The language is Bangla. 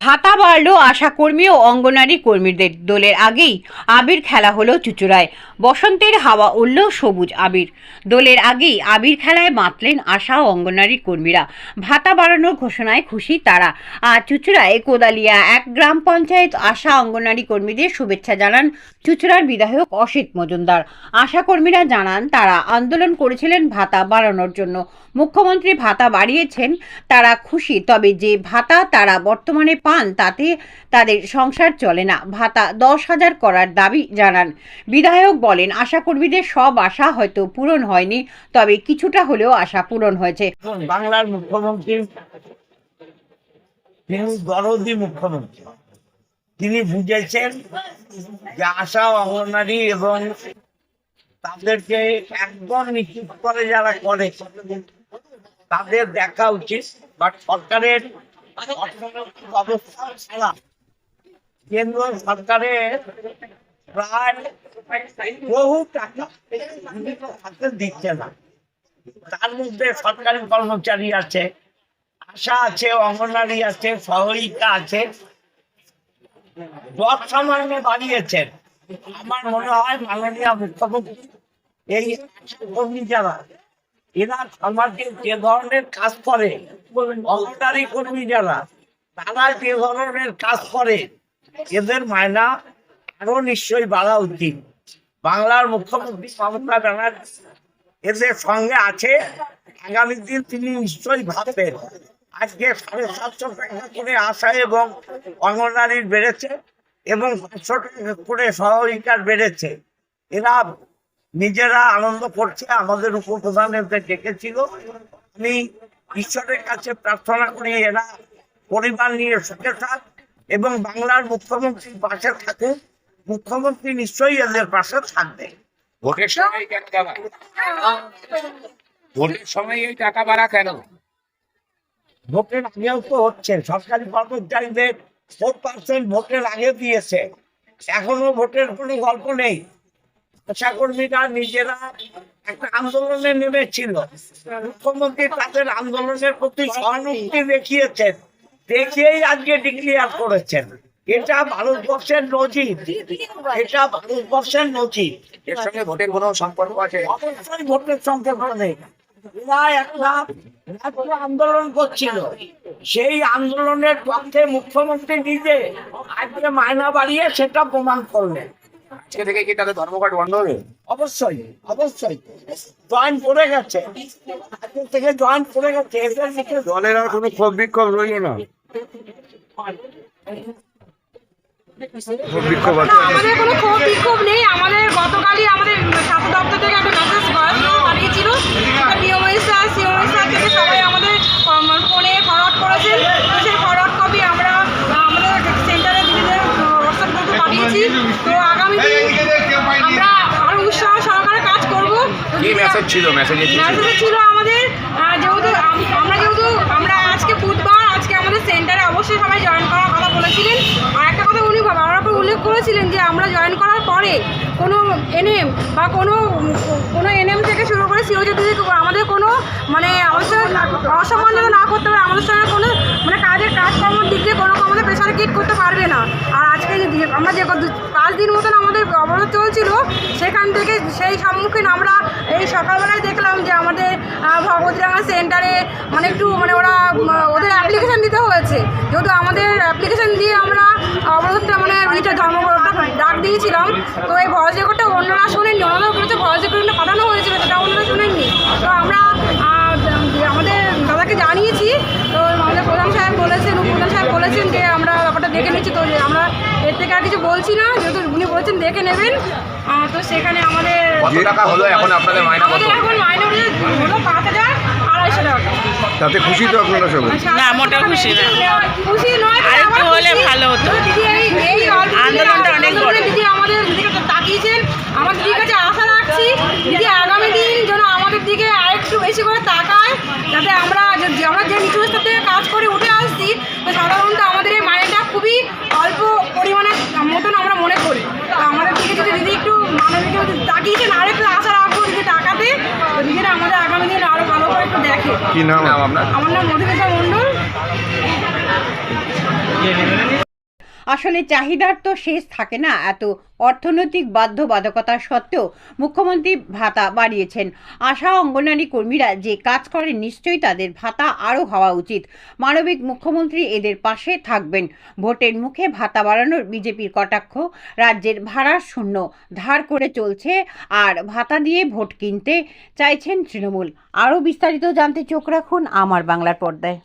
ভাতা বাড়ল আশাকর্মী ও অঙ্গনারী কর্মীদের দোলের আগেই। আবির খেলা হলো চুচুড়ায়। বসন্তের হাওয়া উঠল সবুজ আবির। দোলের আগেই আবির খেলায় মাতলেন আশা ও অঙ্গনারী কর্মীরা। ভাতা বাড়ানোর ঘোষণায় খুশি তারা। আর চুচুড়ায় কোদালিয়া এক গ্রাম পঞ্চায়েত আশা অঙ্গনারী কর্মীদের শুভেচ্ছা জানান চুচুড়ার বিধায়ক অসিত মজুমদার। আশা কর্মীরা জানান, তারা আন্দোলন করেছিলেন ভাতা বাড়ানোর জন্য। মুখ্যমন্ত্রী ভাতা বাড়িয়েছেন, তারা খুশি, তবে যে ভাতা তারা বর্তমানে পান, তাতে তাদের সংসার চলে না। ভাতা দশ হাজার করার দাবি জানান। বিধায়ক বলেন আশাকর্মীদের সব আশা হয়তো পূরণ হয়নি, তবে কিছুটা হলেও আশা পূরণ হয়েছে। বাংলার মুখ্যমন্ত্রী, তিনি মুখ্যমন্ত্রী। তিনি বুঝেছেন যে আশা অঙ্গনারী এবং তাদেরকে একদম নিশ্চিত করে যারা করে, তাদের দেখা উচিত। বাট সরকারের কেন্দ্র সরকারের প্রায় বহু টাকা দিচ্ছে না তার মধ্যে সরকারি কর্মচারী আছে আশা আছে অঙ্গনারী আছে সহায়িকা আছে বাড়িয়েছেন আমার মনে হয় মাননীয় মুখ্যমন্ত্রী এই কর্মী যারা এরা সমাজে যে ধরনের কাজ করে অঙ্গনারী কর্মী যারা, তারা যে ধরনের কাজ করে, এদের মায়না আরও নিশ্চয়ই বাড়া উচিত। বাংলার মুখ্যমন্ত্রী মমতা ব্যানার্জি এদের সঙ্গে আছে, আগামী দিন তিনি নিশ্চয়ই ভাববেন। আজকে সাড়ে সাতশো টাকা করে আশা এবং অঙ্গনারীর বেড়েছে এবং পাঁচশো টাকা করে সহায়িকার বেড়েছে। এরা নিজেরা আনন্দ করছে আমাদের উপপ্রধান এদের ডেকেছিল। আমি ঈশ্বরের কাছে প্রার্থনা করি এরা পরিবার নিয়ে সুখে থাক এবং বাংলার মুখ্যমন্ত্রীর পাশে থাকে। মুখ্যমন্ত্রী নিশ্চয়ই এদের পাশে থাকবে। ভোটের সময় ভোটের সময় এই টাকা বাড়া কেন? ভোটের আগেও তো হচ্ছে সরকারি কর্মচারীদের ফোর পার্সেন্ট ভোটের আগে দিয়েছে। এখনও ভোটের কোনো গল্প নেই। আশাকর্মীরা নিজেরা একটা আন্দোলনে নেমেছিল। মুখ্যমন্ত্রী তাদের আন্দোলনের প্রতি সহানুভূতি দেখিয়েছেন দেখিয়েই আজকে ডিক্লিয়ার করেছেন। এটা ভারতবর্ষের নজির এটা ভারতবর্ষের নজির। এর সঙ্গে ভোটের কোনো সম্পর্ক আছে? অবশ্যই ভোটের সম্পর্ক নেই। এরা একটা রাজ্য আন্দোলন করছিল। সেই আন্দোলনের পক্ষে মুখ্যমন্ত্রী নিজে আজকে মায়না বাড়িয়ে সেটা প্রমাণ করলেন। আজকে থেকে কি তাদের ধর্মঘট বন্ধ হবে? অবশ্যই অবশ্যই। জয়েন পড়ে গেছে। আজকে থেকে জয়েন পড়ে গেছে। এদের মুখে দলের আর কোনো ক্ষোভ বিক্ষোভ রইল না। বিক্ষোভ না আমাদের কোনো ক্ষোভ বিক্ষোভ নেই আমাদের গতকালই আমাদের স্বাস্থ্য দপ্তর থেকে একটা মেসেজ পাঠিয়েছিল বিওমএসআর সিওমএসআর থেকে সবাই আমাদের ফোনে ফরওয়ার্ড করেছেন তো সেই ফরওয়ার্ড কপি আমরা আহ, আমাদের সেন্টারে দিদিদের হোয়াটসঅ্যাপ গ্রুপে পাঠিয়েছি তো আগামী দিন আমরা আরও উৎসাহ সহকারে কাজ করব কি মেসেজ ছিল মেসেজে কি ছিল ছিল আমাদের যেহেতু আমরা যেহেতু, আমরা আজকে বুধবার, আজকে আমাদের সেন্টারে অবশ্যই সবাই জয়েন করার কথা বলেছিলেন। আর একটা কথা উনি বাবার উল্লেখ করেছিলেন যে আমরা জয়েন করার পরে কোনো এনএম বা কোনো কোনো শুরু করে সিও যদি আমাদের কোনো মানে অসম্মান যেন না করতে পারে আমাদের সঙ্গে কোনো মানে কাজের কাজকর্মের দিক দিয়ে কোনো আমাদের প্রেশার কিট করতে পারবে না। আর আজকে আমরা যে পাঁচ দিন মতন আমাদের অবরোধ চলছিল সেখান থেকে সেই সম্মুখীন আমরা এই সকালবেলায় দেখলাম যে আমাদের আহ, ভগবতীরাঙ্গা সেন্টারে মানে একটু মানে ওরা ওদের অ্যাপ্লিকেশন দিতে হয়েছে। যেহেতু আমাদের অ্যাপ্লিকেশন দিয়ে আমরা অবরোধটা মানে ধর্মঘটটা ডাক দিয়েছিলাম তো এই ভয়েস রেকর্ডটা অন্যরা শোনেননি ওনারা বলেছে ভয়েস রেকর্ডটা পাঠানো হয়েছিল সেটা অন্যরা শোনেননি তো আমরা আহ, আমাদের দাদাকে জানিয়েছি তো আমাদের প্রধান সাহেব বলেছেন উপপ্রধান সাহেব বলেছেন যে আমরা ব্যাপারটা দেখে নিচ্ছি তো যে আমরা এর থেকে আর কিছু বলছি না যেহেতু উনি বলছেন দেখে নেবেন। তো সেখানে আমাদের কত টাকা হলো এখন আপনাদের মাইনা কত? আমাদের এখন মাইনে হলো পাঁচ হাজার আড়াইশো টাকা। তাতে খুশি তো আপনারা সবাই? না, মোটেও খুশি না। খুশি নয় আর একটু হলে ভালো হতো। দিদি এই এই আন্দোলনটা অনেক বড়। দিদি আমাদের দিদিকে তাকিয়েছেন। আমার দিদির কাছে আশা রাখছি দিদি আগামী দিন যেন আমাদের দিকে আরেকটু বেশি করে তাকায় যাতে আমরা যে- যে- আমরা যে নিচু স্তর থেকে কাজ করে উঠে আসছি তো সাধারণত আমাদের এই মাইনেটা খুবই অল্প পরিমাণে মতন আমরা মনে করি তো আমাদের দিকে যদি দিদি একটু মানবিক তাকিয়েছেন আরেকটু আশা রাখব দিদি টাকাতে তো দিদিরা আমাদের আগামী দিন আরও ভালো করে একটু দেখে। কি নাম? আমার নাম মধুমিতা মণ্ডল। আসলে চাহিদার তো শেষ থাকে না। এত অর্থনৈতিক বাধ্যবাধকতা সত্ত্বেও মুখ্যমন্ত্রী ভাতা বাড়িয়েছেন। আশা অঙ্গনারী কর্মীরা যে কাজ করেন নিশ্চয়ই তাদের ভাতা আরও হওয়া উচিত। মানবিক মুখ্যমন্ত্রী এদের পাশে থাকবেন। ভোটের মুখে ভাতা বাড়ানোর বিজেপির কটাক্ষ, রাজ্যের ভাড়া শূন্য ধার করে চলছে আর ভাতা দিয়ে ভোট কিনতে চাইছেন তৃণমূল। আরও বিস্তারিত জানতে চোখ রাখুন আমার বাংলার পর্দায়।